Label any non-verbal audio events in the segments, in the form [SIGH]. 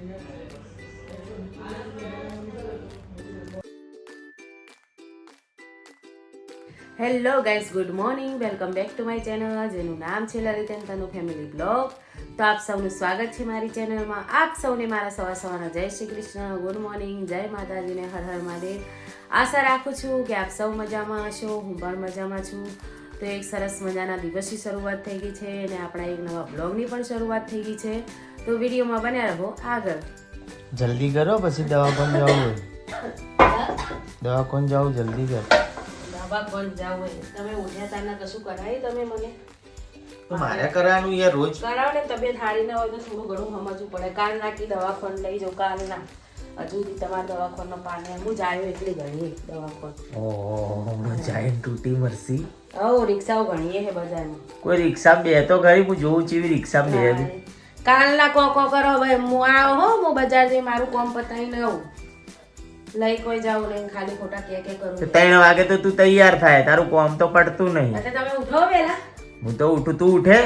Hello guys good morning welcome back to my channel જેનું નામ છે લલિતન તનુ ફેમિલી બ્લોગ તો આપ સૌનું સ્વાગત છે મારી ચેનલમાં આપ સૌને મારા સવાર સવાના જય શ્રી કૃષ્ણ ગુડ મોર્નિંગ જય માતાજીને હર હર મહાદેવ. આશા રાખું છું કે આપ સૌ મજામાં હશો, હું પણ મજામાં છું. તો એક સરસ મજાના દિવસની શરૂઆત થઈ ગઈ છે અને આપણા એક નવા બ્લોગની પણ શરૂઆત થઈ ગઈ છે. તો વિડીયોમાં બન્યા રહો આગળ. જલ્દી કરો પછી દવાખાન જવું હોય. દવાખાન જાવ જલ્દી કર. દવા પણ જાવ હોય. તમે ઉઠ્યા તાના કશું કરાય તમે મને? મારે કરવાનું યાર રોજ. કરાવ ને તબિયત હારી ના હોય તો થોડું ઘણું સમજવું પડે. કાલ નાખી દવાખાન લઈ જાઉં કાલ ના. હજુ સુધી તમારા દવાખાનો પાને હું જાયો એટલી ઘણી દવાખાન. ઓહો જાઈન તૂટી મરસી. ઓ રિક્ષાઓ ઘણીએ હે બજારમાં કોઈ રિક્ષા બે તો ખરી હું જોઉં છું એવી રિક્ષા બે. કાલના કો કો કરો ભાઈ હું આવો હો હું બજાર જઈ મારું કામ પતાવીને આવું. લઈ કોઈ જાવ નહીં ખાલી ખોટા કે કે કરું. ત્રણ વાગે તો તું તૈયાર થાય તારું કોમ તો પડતું નહીં. એટલે તમે ઉઠો વેલા હું તો ઉઠું તું ઉઠે?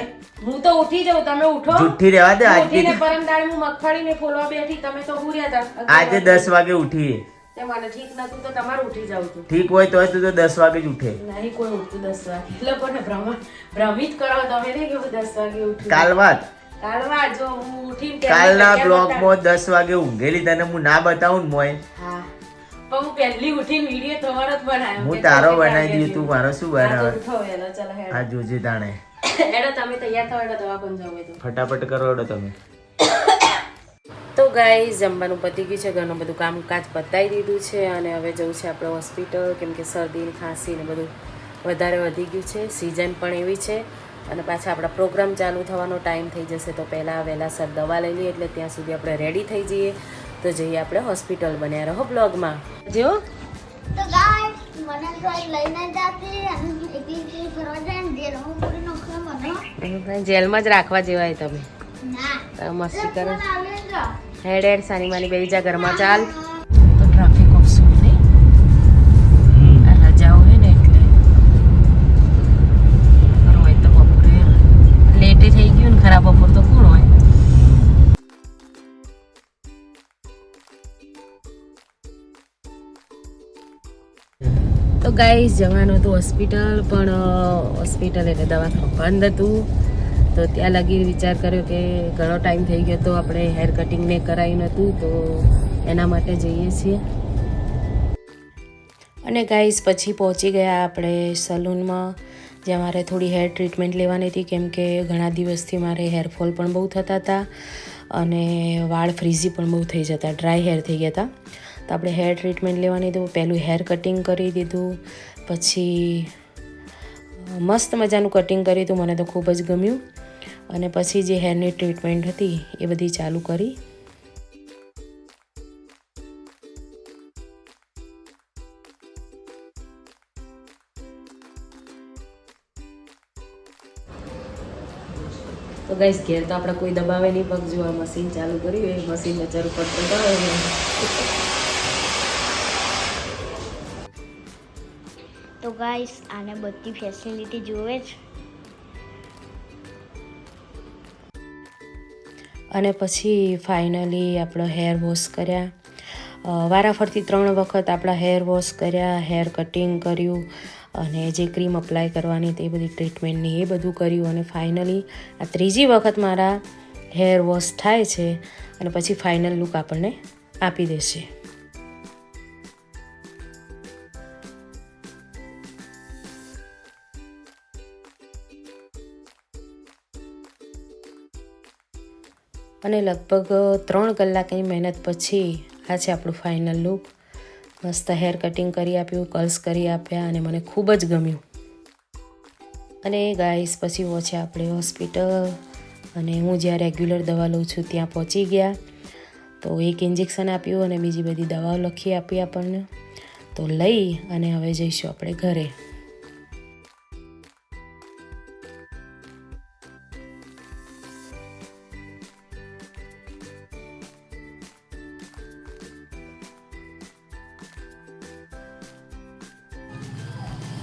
હું તો ઉઠી જાઉં તમે ઉઠો. ઉઠી રહેવા દે આજે ઉઠીને પરમ દાડે હું મગફળીને ફોલવા બેઠી તમે તો હુર્યા હતા આજે દસ વાગે ઉઠીએ. તે મને ઠીક નતું તો તમારે ઉઠી જાઉં છું. ઠીક હોય તો તું તો દસ વાગે જ ઉઠે. નહીં કોઈ ઉઠતું દસ વાગે. એટલે ભ્રમ ભ્રમિત કરો તમે નહીં કે દસ વાગે ઉઠું. કાલ વાત. કાલના બ્લોગમાં દસ વાગે ઊંઘેલી તને હું ના બતાવું ને મોય હા. પણ હું પહેલી ઉઠીને વીડિયો તમારો જ બનાવ્યો હું તારો બનાવી કાઢી તું મારો શું બનાવે? જોજે તાણે. તમે તૈયાર થાઓ હેડો દવાખાને જાવ તો ફટાફટ કરો હેડો તમે. [COUGHS] તો ગાય જમવાનું પતી ગયું છે ઘરનું બધું કામકાજ પતાવી દીધું છે અને હવે જવું છે આપણે હોસ્પિટલ કેમ કે શરદી ને ખાંસી ને બધું વધારે વધી ગયું છે. સિઝન પણ એવી છે. અને પાછા આપણા પ્રોગ્રામ ચાલુ થવાનો ટાઈમ થઈ જશે તો પહેલાં વહેલાસર દવા લઈ લઈએ એટલે ત્યાં સુધી આપણે રેડી થઈ જઈએ. તો જઈએ આપણે હોસ્પિટલ બન્યા રહો બ્લોગમાં જો તો ગાઈસ મને લઈને જાતી અને એકલી એકલી ફરવા જાય ને જેલમાં પૂરી નાખે જેલમાં જ રાખવા જેવાય તમે. મસ્તી કરો. હેડ હેડ સાની માની બેસી જા ઘરમાં ચાલ. તો ગાઈસ જવાનું હતું હોસ્પિટલ પણ હોસ્પિટલ એટલે દવાખાનું બંધ હતું. તો ત્યાં લગી વિચાર કર્યો કે ઘણો ટાઈમ થઈ ગયો તો આપણે હેર કટિંગને કરાયું નહોતું તો એના માટે જઈએ છીએ. અને ગાઈસ પછી પહોંચી ગયા આપણે સલૂનમાં જ્યાં મારે થોડી હેર ટ્રીટમેન્ટ લેવાની હતી, કેમ કે ઘણા દિવસથી મારે હેરફોલ પણ બહુ થતા હતા. અને વાળ ફ્રીઝી પણ બહુ થઈ જતા ડ્રાય હેર થઈ ગયા હતા. તો આપણે હેર ટ્રીટમેન્ટ લેવાની તો પહેલું હેર કટિંગ કરી દીધું, પછી મસ્ત મજાનું કટિંગ કર્યું હતું મને તો ખૂબ જ ગમ્યું. અને પછી જે હેરની ટ્રીટમેન્ટ હતી, એ બધી ચાલુ કરી. તો ગાઈસ ઘેર તો આપણે કોઈ દબાવે નહીં પગ જોવા મશીન ચાલુ કર્યું, એ મશીનને નજર પડતું દબાવે ગાઈસ આને બધી ફેસિલિટી જોવે જ અને પછી ફાઇનલી આપણો હેર વોશ કર્યા. વારાફરતી ત્રણ વખત આપણા હેર વોશ કર્યા હેર કટિંગ કર્યું અને જે ક્રીમ અપ્લાય કરવાની તે બધી ટ્રીટમેન્ટની એ બધું કર્યું અને ફાઇનલી આ ત્રીજી વખત મારા હેર વોશ થાય છે અને પછી ફાઇનલ લુક આપણને આપી દેશે. અને લગભગ ત્રણ કલાકની મહેનત પછી આ છે આપણું ફાઇનલ લુક મસ્ત હેર કટિંગ કરી આપ્યું કર્લ્સ કરી આપ્યા અને મને ખૂબ જ ગમ્યું. અને ગાઈસ પછી પહોંચ્યા આપણે હોસ્પિટલ અને હું જ્યાં રેગ્યુલર દવા લઉં છું ત્યાં પહોંચી ગયા. તો એક ઇન્જેક્શન આપ્યું અને બીજી બધી દવાઓ લખી આપી આપણને. તો લઈ અને હવે જઈશું આપણે ઘરે.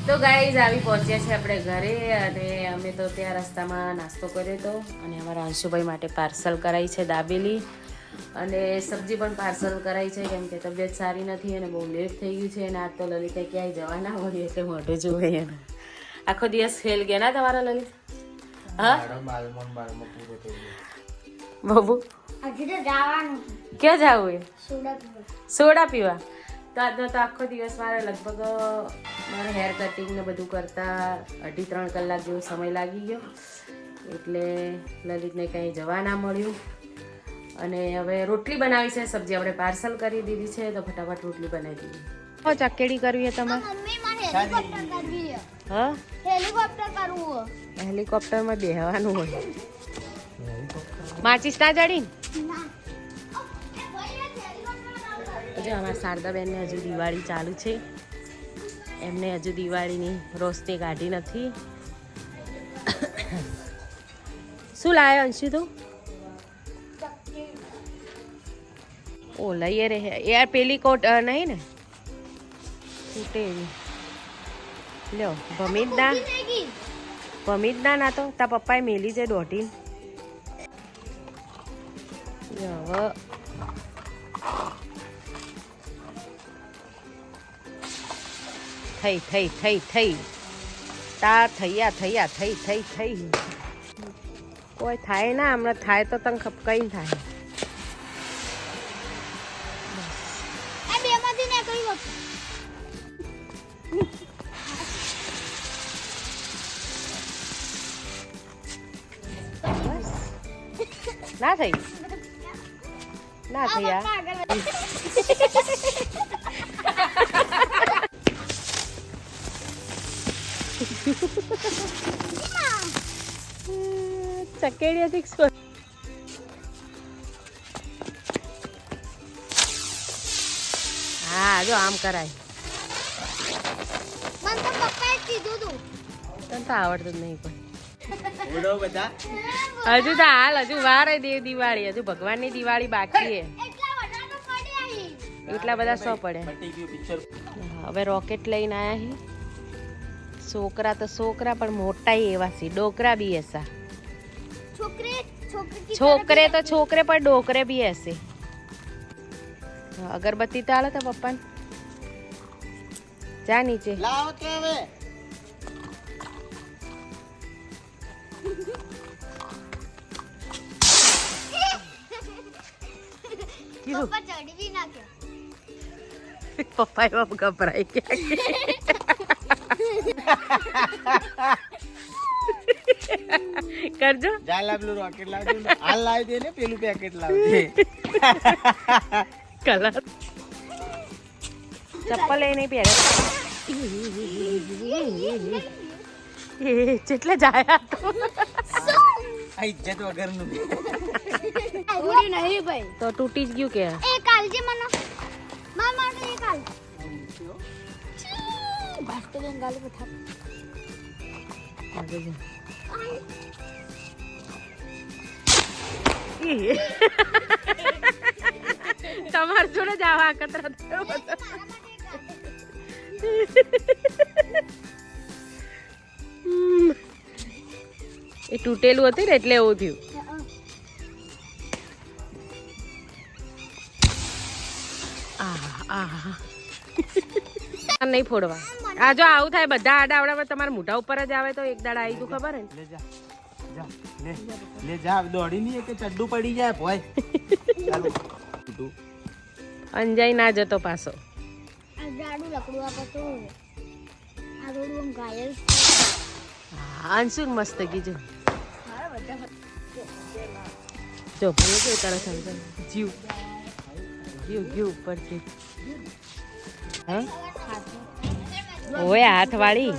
તો ગાઈઝ આવી પહોંચ્યા છે આપણે ઘરે અને અમે તો ત્યાં રસ્તામાં નાસ્તો કર્યો હતો અને અમારા અંશુભાઈ માટે પાર્સલ કરાવી છે દાબેલી. અને સબ્જી પણ પાર્સલ કરાઈ છે કેમ કે તબિયત સારી નથી અને બહુ લેટ થઈ ગયું છે અને આજ તો લલિતા ક્યાંય જવાના હોય એટલે મોઢે જોવે એને. આખો દિવસ ફેલ ગયા ના તમારા લલિત? હા? બાબુ? હજી તો જવાનું ક્યાં જાવું એ? સોડા પીવા? તો આજનો તો આખો દિવસ મારે લગભગ મારે હેર કટિંગ ને બધું કરતા અઢી ત્રણ કલાક જેવો સમય લાગી ગયો. એટલે લલિતને કંઈ જવા ના મળ્યું. અને હવે રોટલી બનાવી છે સબ્જી આપણે પાર્સલ કરી દીધી છે તો ફટાફટ રોટલી બનાવી દીધી ચકેડી કરવી છે તમારે? હેલિકોપ્ટર કરવી છે. હા? હેલિકોપ્ટર હેલિકોપ્ટરમાં બેહવાનું હોય. માચીસ ના જડી જો અમારા શારદાબેનને હજુ દિવાળી ચાલુ છે. એમને હજુ દિવાળીની રોશની કાઢી નથી. શું લાવ્યો અંશુ તું? ઓ લઈએ રે. યાર પેલી કોટ નહીં ને? તૂટે લ્યો ભમિતદા ના થઈ ગઈ. ભમીત ના ના તો તા પપ્પાએ મેલી છે દોઢી હવે થઈ થઈ થઈ થઈ તા થયા થયા થઈ થઈ થઈ કોઈ થાય ના હમણાં થાય તો તને ખપ કઈ થાય એ બે માંથી નીકળી વખત ના થઈ ના આ હતી કે હા જો આમ કરાય. મને તો પપ્પાએ કીધું તું. તને તો આવડતું જ નહીં પણ બધા. હજુ તો હાલ હજુ વાર દેવ દિવાળી હજુ ભગવાનની દિવાળી બાકી એટલા બધા તો પડ્યા અહીં. એટલા બધા સો પડે. પટી ગયું પિક્ચર હવે રોકેટ લઈને આયા હી. છોકરા તો છોકરા પણ મોટા એવા છે. ડોકરા બી હસા છોકરી છોકરી કી છોકરે તો છોકરે પણ ડોકરે બી હશે. અગરબત્તી તો હાલે તો પપ્પાને. જા નીચે. લાવો કે હવે. કયું? પપ્પા ચડી બી નાખ્યો પપ્પા એવા ગભરાઈ ગયા. કરજો જા લા પેલું રોકેટ લાવજો ને. હાલ લાવી દે ને પેલું પેકેટ લાવજે કલર ચપ્પલ લઈ નહીં પહેરે એ જેટલે જાય તો આ ઇજ્જત વગરનું પૂરી નહીં ભાઈ તો તૂટી જ ગયું કે એ કાલજે મને માર માટે એ કાલ ભાસ્તો બેન ગાલે બતા આગળ જા. ઈ. તમાર જોડે જ આવા અકતરા થયો બધો. હમ. એ તૂટેલું હતું ને એટલે એવું થયું આહ, આહ. નહીં ફોડવા આ જો આવું થાય બધા આડા આવડા તમારા મોઢા ઉપર જ આવે તો એક દાડા આવી તું ખબર હે? ને લે જા જા લે લે જા દોડી નહીં કે ચડ્ડું પડી જાય ભોય. ચાલો. અંજાઈ ના જતો પાછો. આ જાડું લકડું આ તો આ રોડું ગાયલ હા અંશુર મસ્ત કીધું જો. ભલે કે તરસ અંકલ જીવ. જીવ જીવ ઉપરથી. હે. ઓય હાથ વાળી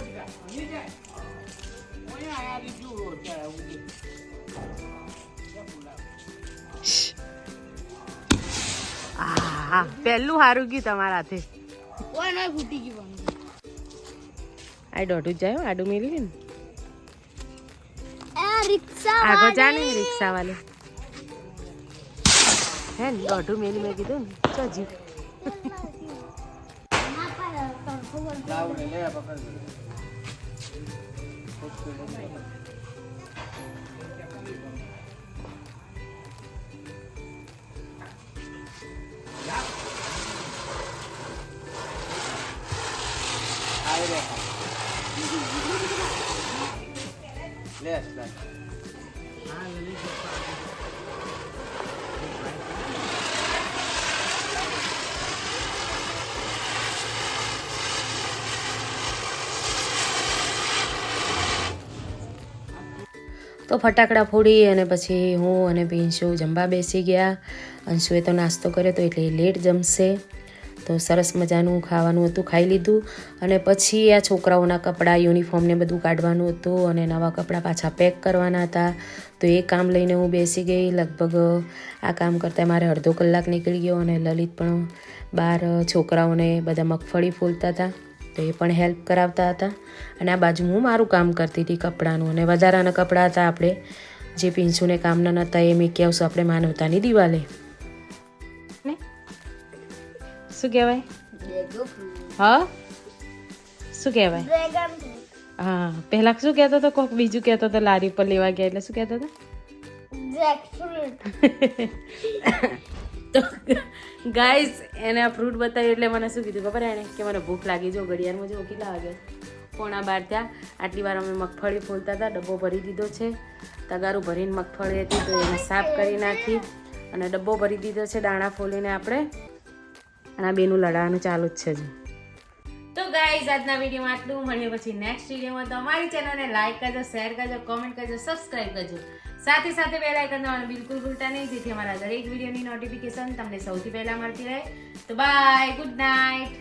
પહેલું સારું ગયું તમારા હાથે. ઓય ના ફૂટી ગયું આ દોઢું જ જાય આડું મેળવી ને. રિક્ષા આગળ જા ને રિક્ષા વાલે હે ને દોઢું મેલી મેં કીધું ને ચો જીવ. ના પાડે તણખો tem pra fazer. Aí, né? Leste, leste. Ah, eu nem sei તો ફટાકડા ફોડી અને પછી હું અને પિંશુ જમવા બેસી ગયા. અંશુએ તો નાસ્તો કર્યો તો એટલે લેટ જમશે. તો સરસ મજાનું ખાવાનું હતું, ખાઈ લીધું. અને પછી આ છોકરાઓના કપડાં યુનિફોર્મને બધું કાઢવાનું હતું અને નવા કપડાં પાછા પેક કરવાના હતા. તો એ કામ લઈને હું બેસી ગઈ. લગભગ આ કામ કરતાં મારે અડધો કલાક નીકળી ગયો અને લલિત પણ બહાર છોકરાઓને બધા મગફળી ફૂલતા હતા. તો એ પણ હેલ્પ કરાવતા હતા. અને આ બાજુ હું મારું કામ કરતી હતી કપડાનું. અને વધારાના કપડાં હતા આપણે. જે પીંછુને કામના નહોતા એ મેં કહેવશું આપણે માનવતાની દિવાલે. શું કહેવાય? હા? શું કહેવાય? હા. પહેલાં શું કહેતો હતો કોક? બીજું કહેતો હતો લારી પર લેવા ગયા એટલે શું કહેતો હતો? [LAUGHS] તો ગાઈઝ એને આ ફ્રૂટ બતાવ્યું એટલે મને શું કીધું ખબર એણે કે મને ભૂખ લાગી જો ઘડિયાળમાં જો કેટલા વાગે? પોણા બાર થયા. આટલી વાર અમે મગફળી ફોલતા હતા, ડબ્બો ભરી દીધો છે. તગારું ભરીને મગફળી હતી તો એને સાફ કરી નાખી અને ડબ્બો ભરી દીધો છે, દાણા ફોલીને આપણે. અને આ બેનું લડાવાનું ચાલુ જ છે તો ગાઈઝ આજના વિડીયોમાં આટલું. મળીએ પછી નેક્સ્ટ વિડીયોમાં તો અમારી ચેનલને લાઈક કરજો શેર કરજો કોમેન્ટ કરજો સબસ્ક્રાઈબ કરજો. સાથે સાથે બેલ આઇકન દબાવવાનું બિલકુલ ભૂલતા નહીં, જેથી અમારા દરેક વિડીયોની નોટિફિકેશન તમને સૌથી પહેલા મળતી રહે. તો બાય ગુડ નાઇટ